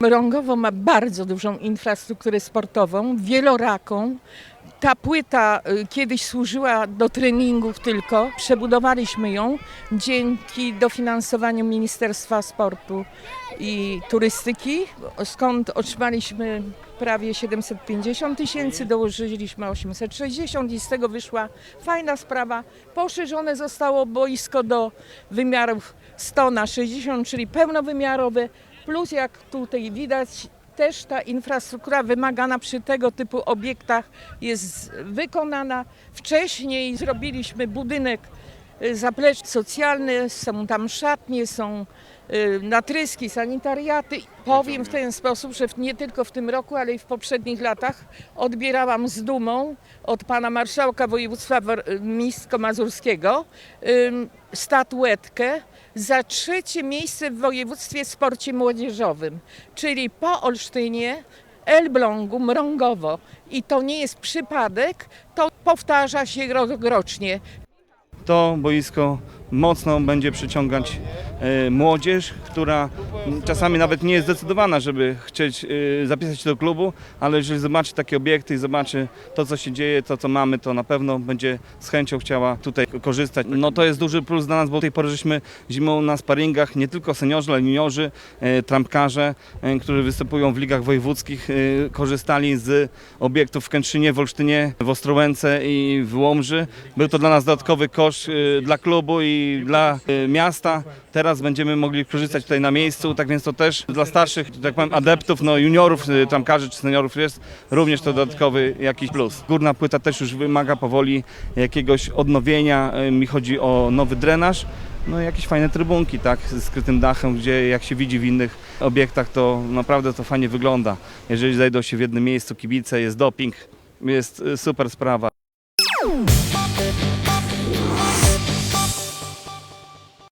Mrągowo ma bardzo dużą infrastrukturę sportową, wieloraką. Ta płyta y, kiedyś służyła do treningów tylko. Przebudowaliśmy ją dzięki dofinansowaniu Ministerstwa Sportu i Turystyki, skąd otrzymaliśmy prawie 750 tysięcy, dołożyliśmy 860 i z tego wyszła fajna sprawa. Poszerzone zostało boisko do wymiarów 100 na 60, czyli pełnowymiarowe, plus jak tutaj widać też ta infrastruktura wymagana przy tego typu obiektach jest wykonana. Wcześniej zrobiliśmy budynek y, zaplecz socjalny, są tam szatnie, są y, natryski, sanitariaty. Powiem w ten sposób, że nie tylko w tym roku, ale i w poprzednich latach odbierałam z dumą od pana marszałka województwa Mińsko-Mazurskiego ym, statuetkę za trzecie miejsce w województwie w sporcie młodzieżowym, czyli po Olsztynie, Elblągu, Mrągowo. I to nie jest przypadek, to powtarza się rokrocznie. To boisko mocno będzie przyciągać e, młodzież, która czasami nawet nie jest zdecydowana, żeby chcieć e, zapisać się do klubu, ale jeżeli zobaczy takie obiekty i zobaczy to, co się dzieje, to, co mamy, to na pewno będzie z chęcią chciała tutaj korzystać. No to jest duży plus dla nas, bo do tej pory żeśmy zimą na sparingach nie tylko seniorzy, ale juniorzy, e, trampkarze, którzy występują w ligach wojewódzkich, korzystali z obiektów w Kętrzynie, w Olsztynie, w Ostrołęce i w Łomży. Był to dla nas dodatkowy koszt e, dla klubu i dla e, miasta. Teraz będziemy mogli korzystać tutaj na miejscu, tak więc to też dla starszych, tak powiem, adeptów, no juniorów, e, trampkarzy czy seniorów jest również to dodatkowy jakiś plus. Górna płyta też już wymaga powoli jakiegoś odnowienia. E, Mi chodzi o nowy drenaż. No i jakieś fajne trybunki, tak, z skrytym dachem, gdzie jak się widzi w innych obiektach, to naprawdę to fajnie wygląda. Jeżeli znajdą się w jednym miejscu kibice, jest doping, jest super sprawa.